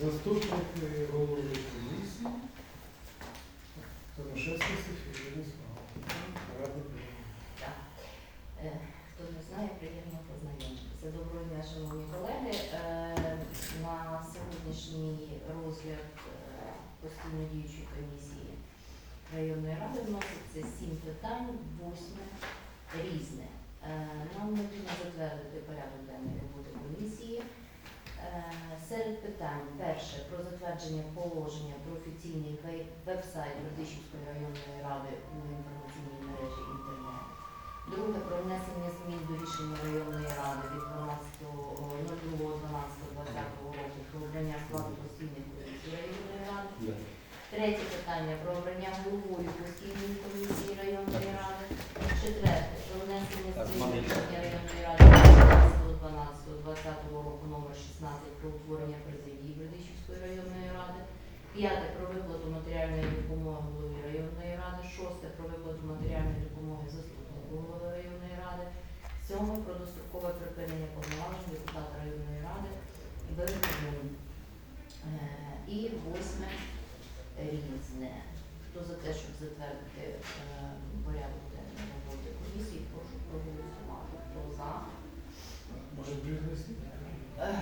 Заступник голови комісії. Томашевська Софія. Е, Хто не знає, приємно познайомитися. Доброго дня, шановні колеги. Е, На сьогоднішній розгляд е, постійно діючої комісії районної ради вноситься сім питань, восьме різне. Е, Нам необхідно затвердити порядок денної роботи комісії. Е, Серед питань перше про затвердження положення про офіційний веб-сайт Радищівської районної ради у інформаційній мережі інтернет. Друге про внесення змін до рішення районної ради від 12.02.12.20 року про обрання складу постійних комісій районної ради. Третє питання про обрання головою постійної комісії районної ради. Четверте районної ради від 12.12.20 року номер 16 про утворення президії Бердичівської районної ради. П'яте про виплату матеріальної допомоги голові районної ради. Шосте про виплату матеріальної допомоги заступнику голови районної ради. Сьоме про дострокове припинення повноважень депутата районної ради Берегун. І восьме різне. Хто за те, щоб затвердити е, порядок денний роботи комісії, проголосувати. Хто за? Може пригласити? Е,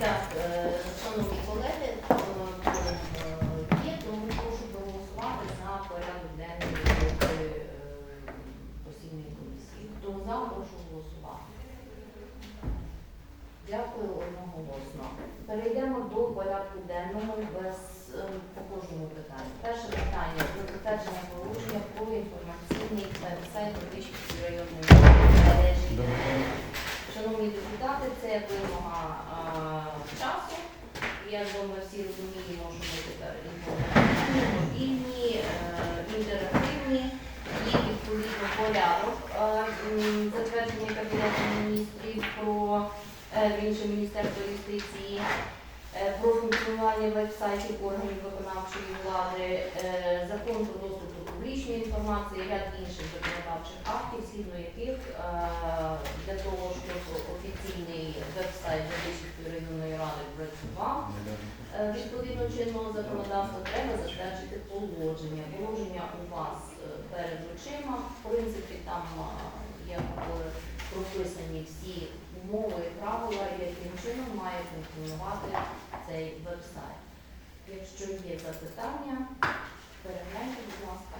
Так, е, шановні колеги, е, е, є, тому прошу проголосувати за порядок денний роботи е, постійної комісії. Хто за, прошу голосувати. Дякую одноголосно. Перейдемо до порядку денного без е, по кожному питанню. Перше питання про затвердження положення про інформаційний веб-сайт Радищівської районної мережі. Шановні депутати, це вимога а, часу. Я думаю, всі розуміємо, що ми тепер мобільні, е, інтерактивні. Є відповідно порядок е, затвердження Кабінету міністрів про е, інше Міністерство юстиції. Про функціонування веб-сайтів органів виконавчої влади, закон про доступ до публічної інформації, ряд інших законодавчих актів, згідно яких для того, щоб офіційний веб-сайт Радищівської районної ради відповідно чинного законодавства треба затвердити положення. Положення у вас е, перед очима. В принципі, там е, є е, прописані всі умови і правила, яким чином має функціонувати цей веб-сайт. Якщо є запитання, перегляньте, будь ласка.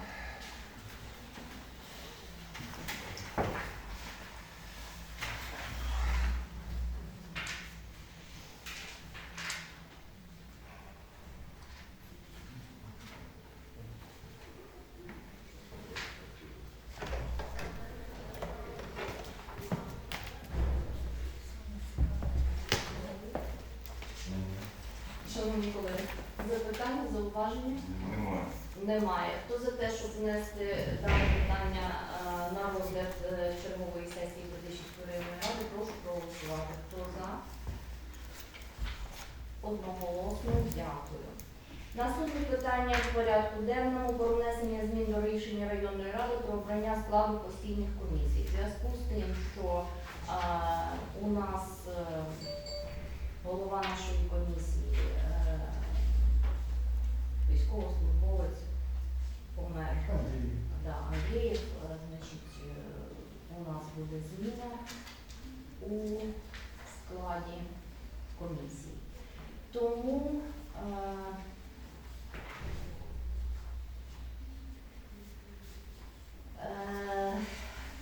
Шановні колеги, запитання, зауваження? Немає. Немає. Хто за те, щоб внести дане питання е, на розгляд е, чергової сесії Бердичівської районної ради, прошу проголосувати. Хто за? Одноголосно дякую. Наступне питання в порядку денному про внесення змін до рішення районної ради про обрання складу постійних комісій. В зв'язку з тим, що е, у нас е, голова нашої комісії військовослужбовець помер. Да, Андріїв, е, значить, е, у нас буде зміна у складі комісії. Тому е,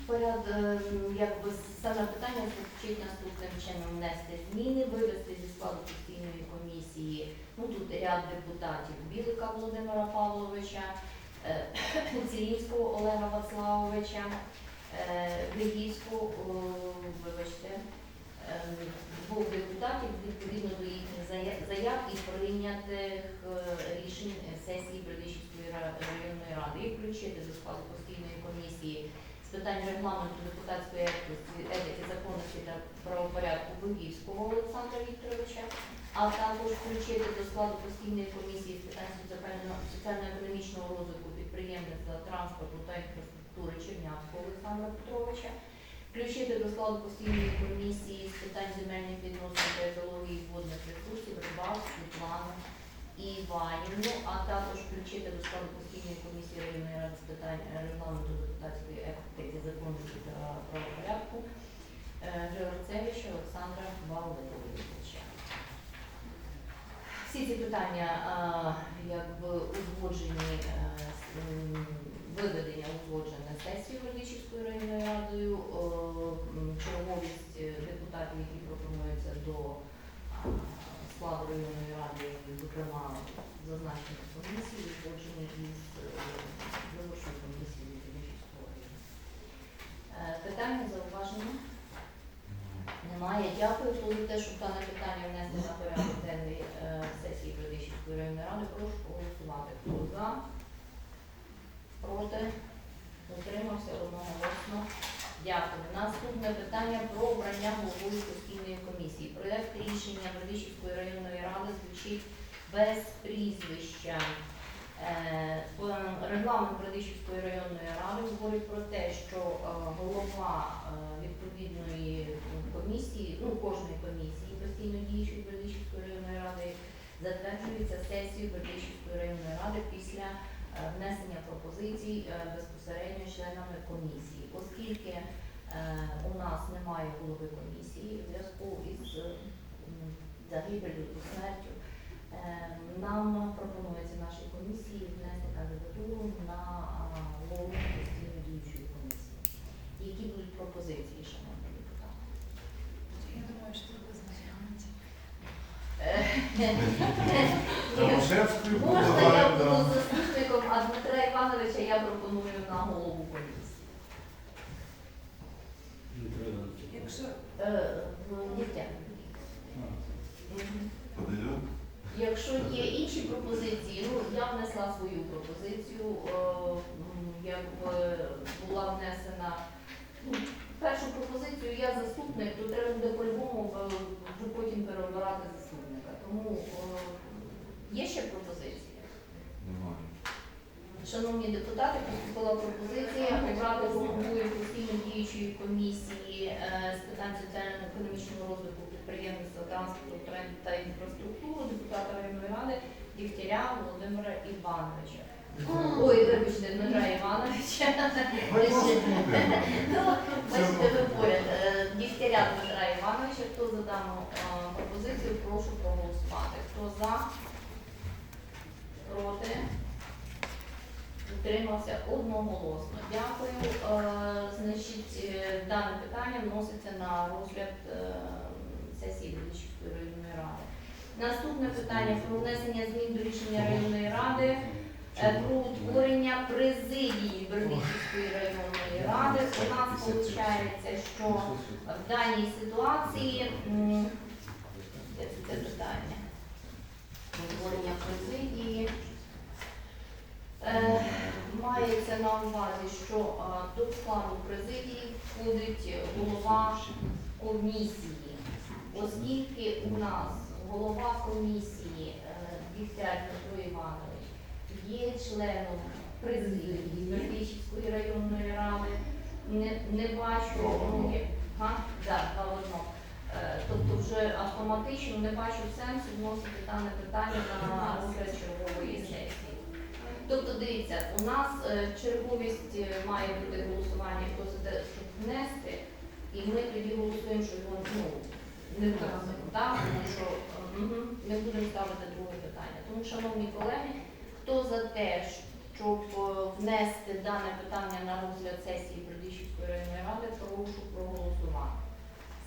поряд, е, якби саме питання звучить наступним чином внести зміни, вивести зі складу постійної комісії. Ну тут ряд депутатів Білика Володимира Павловича, е, Цілінського Олега Вацлавовича, е, Вигівського, о, вибачте, ем, двох депутатів відповідно до їхніх зая- заяв і прийнятих е, рішень сесії Бердичівської районної ради і включити до складу постійної комісії з питань регламенту депутатської етики, законності та правопорядку Богівського Олександра Вікторовича, а також включити до складу постійної комісії з питань соціально- соціально-економічного розвитку підприємництва, транспорту та інфраструктури Чернявського Олександра Петровича, включити до складу постійної комісії з питань земельних відносин та екології Рибак Світлану Іванівну, а також включити до складу постійної комісії районної ради з питань регламенту депутатської етики, законності та правопорядку е, Георгцевича Олександра Валерійовича. Всі ці питання якби узгоджені е, виведення узгоджене сесією Вердичівською районною радою, черговість е, депутатів, які пропонуються до а, складу районної ради, зокрема зазначених комісій, узгоджені із е, виборчою комісією Вердичівського району. Е, Питання, зауваження? Немає. Дякую. За те, щоб дане питання внести на порядок денний е, сесії Бердичівської районної ради, прошу проголосувати. Хто за? Проти? Утримався одноголосно. Дякую. Наступне питання про обрання головою постійної комісії. Проект рішення Бердичівської районної ради звучить без прізвища. Е, Регламент Бердичівської районної ради говорить про те, що е, голова е, відповідної комісії, ну кожної комісії постійно діючої Бердичівської районної ради затверджується сесією Бердичівської районної ради після внесення пропозицій безпосередньо членами комісії, оскільки у нас немає голови комісії в зв'язку із загибелью смертю. Е, Нам пропонується нашій комісії внести кандидатуру на голову постійно діючої комісії. Які будуть пропозиції, шановні депутати? Я думаю, що треба знайомитися. Можна я буду заступником, а Дмитра Івановича я пропоную на голову комісії. Якщо Е, Якщо є інші пропозиції, ну я внесла свою пропозицію, е, якби була внесена ну, першу пропозицію, я заступник, то треба буде по-любому е, вже потім переобирати заступника. Тому е, є ще пропозиції? Немає. Шановні депутати, поступила пропозиція обрати головою постійно діючої комісії з питань соціально-економічного розвитку підприємництва, транспорту трен- та інфраструктури депутата районної ради Дігтяря Володимира Івановича. Ой, вибачте, Дмитра Івановича. Ну, Бачите, ви поряд. Е, Дігтяря Дмитра Івановича. Хто за дану е, пропозицію, прошу проголосувати. Хто за? Проти? Утримався одноголосно. Дякую. Е, Значить, е, дане питання вноситься на розгляд е, сесії Бердичівської районної ради. Наступне питання про внесення змін до рішення районної ради е, про утворення президії Бердичівської районної ради. У нас виходить, що в даній ситуації де це питання? Утворення президії. Е, Мається на увазі, що до складу президії входить голова комісії, оскільки у нас голова комісії е, Дігтяр Петро Іванович є членом президії Бердичівської районної ради, не, не бачу, ну, га? Да, два в одному. Е, Тобто вже автоматично не бачу сенсу вносити дане питання на розгляд чергової сесії. Тобто, дивіться, у нас е, черговість е, має бути голосування, хто за те, щоб внести, і ми тоді голосуємо, що його ну, не вносимо, так? Тому що мгм, не будемо ставити друге питання. Тому, шановні колеги, хто за те, щоб е, внести дане питання на розгляд сесії Бердичівської районної ради, прошу проголосувати.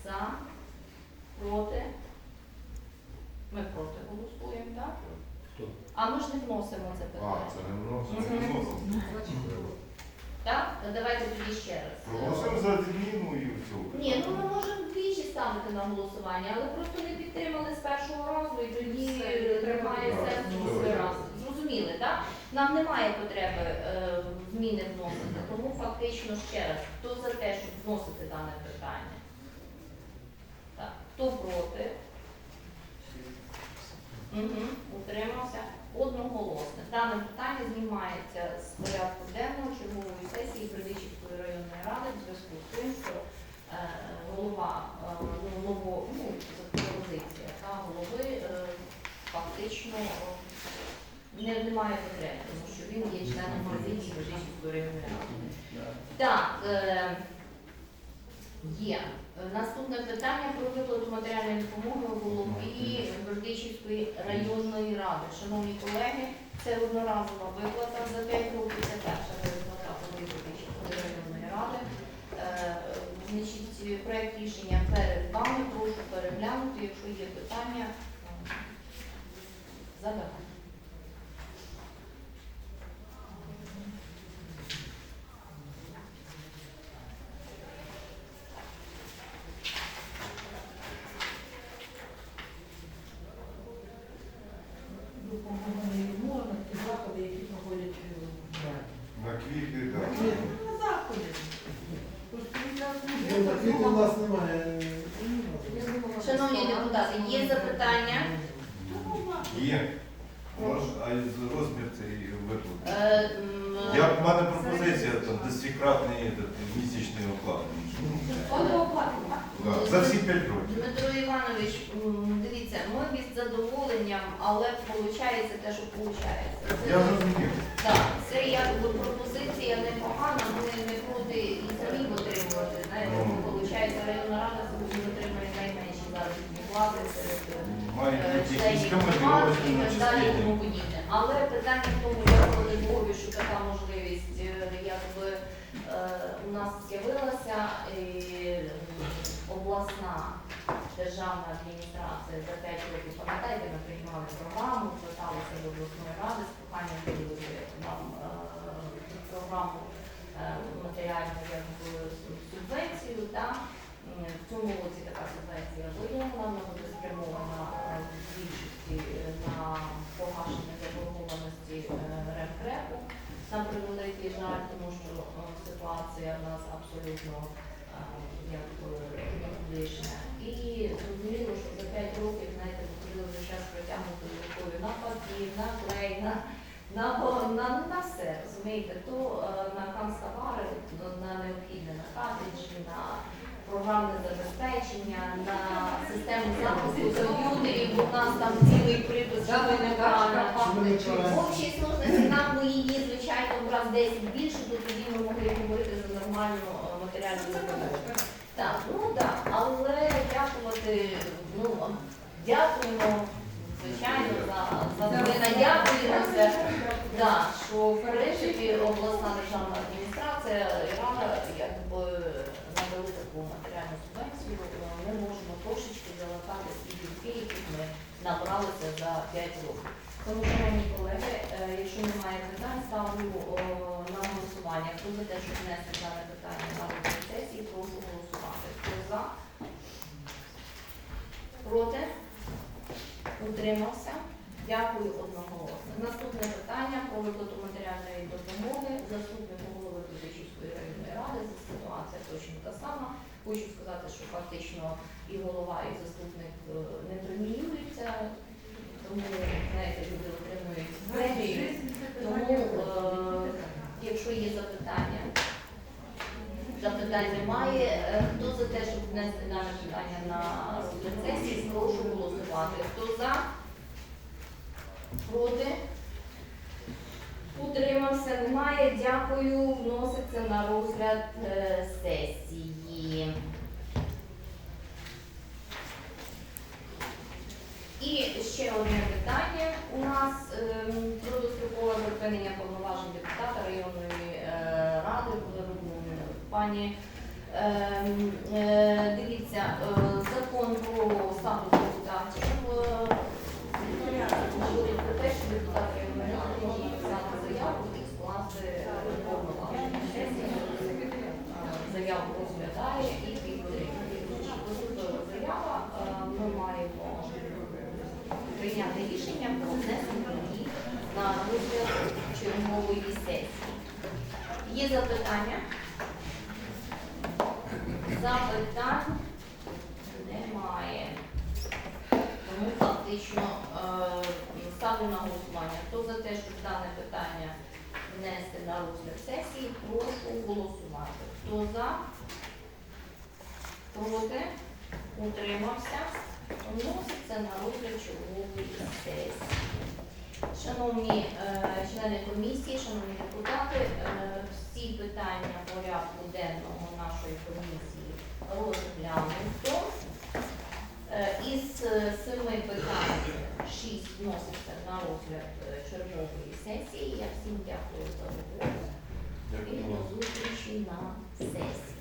За, проти. Ми проти голосуємо, так? Хто? А ми ж не вносимо це А, питання. це не вносимо. Мгм. Так? Давайте тоді ще раз. Проголосуємо за відміну і все. Ні, ну ми можемо двічі ставити на голосування, але просто не підтримали з першого разу і тоді Все, тримає Так, сенс другий раз. Зрозуміли, так? Нам немає потреби е, зміни вносити, тому фактично ще раз, хто за те, щоб вносити дане питання? Так, хто проти? Угу. Утримався одноголосно. Дане питання знімається з порядку денного чергової сесії Бердичівської районної ради в зв'язку з тим, що е, голова е, ну, ну, пропозиція та голови е, фактично не, немає потреби, тому що він є членом президії Бердичівської районної ради. Так, є. Наступне питання про виплату матеріальної допомоги голові Бердичівської районної ради. Шановні колеги, це одноразова виплата за 5 років. Це перша виплата голові Бердичівської районної ради. Е, Значить, проект рішення перед вами. Прошу переглянути. Якщо є питання, задавайте. Допомога не можна, ті заходи, які проходять е, На квіти, на так. квіти. на заходи. Просто він нас не Ні, на квіти у нас немає. Шановні депутати, є запитання? Є. Може, а із розмір цієї виплати? Е, м, Я в мене пропозиція там десятикратний этот, місячний оклад. Да, За всі 5 років. Дмитро Іванович, м, дивіться, ми від задоволенням, але виходить те, що виходить. Я зрозумів. Так, це якби пропозиція непогана, ми не проти і самі отримувати. Знаєте, Ну. виходить, районна рада заробітні плати серед е, бути якісь членів громад і так далі і тому подібне. Але питання в тому, я коли Богу, що така можливість е, якби е, у нас з'явилася і обласна державна адміністрація за 5 років, пам'ятаєте, ми приймали програму, зверталися до обласної ради з проханням нам е, програму е, матеріальну якби субвенцію. Та, в цьому році така субвенція виділена, вона буде спрямована е, в більшості е, на погашення заборгованості е, РЕМКРЕПу. На превеликий жаль, тому що ситуація в нас абсолютно якби. І зрозуміло, що за 5 років, знаєте, потрібно вже час притягнути додаткові на папір, на клей, на, на, на, на все, розумієте, то на канцтовари, на необхідне на картриджі, на програмне забезпечення, на систему запуску комп'ютерів, в нас там цілий припис, в общій сложності нам би її, звичайно, в раз 10 більше, то тоді ми могли говорити за нормальну е, матеріальну допомогу. Так, ну так, але дякувати, ну, дякуємо, звичайно, за, за ми надякуємося, що в принципі обласна державна адміністрація і рада якби надали таку матеріальну субвенцію, ми можемо трошечки залатати ті дірки, які ми набралися за 5 років. Тому, шановні колеги, е, якщо немає питань, ставлю на голосування. Хто за те, щоб внести дане питання на розгляд сесії, прошу голосувати. Хто за? Проти? Утримався? Дякую одноголосно. Наступне питання про виплату матеріальної допомоги заступнику голови Кузичівської районної ради. Точно та сама. Хочу сказати, що фактично і голова, і заступник е, не преміюються, тому знаєте, люди отримують премію. Тому, е, якщо є запитання, запитань немає. Е, Хто за те, щоб внести дане питання на сесії, прошу голосувати. Хто за? Проти? Утримався, немає. Дякую. Вноситься на розгляд е, сесії. І ще одне питання у нас ем, про дострокове припинення повноважень депутата районної е, ради Володимирівни. Пані ем, е, дивіться, е, закон про статус депутатів е, про те, що депутат складає і підтримує. Тобто заява е, ми маємо прийняти рішення про внесення її на розгляд чергової сесії. Є запитання? Запитань немає. Тому фактично е, ставлю на голосування. Хто за те, щоб дане питання внести на розгляд сесії, прошу голосувати. Хто за? Проти? Утримався? Вноситься на розгляд чергової сесії. Шановні е, члени комісії, шановні депутати, е, всі питання порядку денного нашої комісії розглянуто. Е, Із е, семи питань шість вноситься на розгляд е, чергової сесії. Я всім дякую за увагу і до зустрічі на сесії.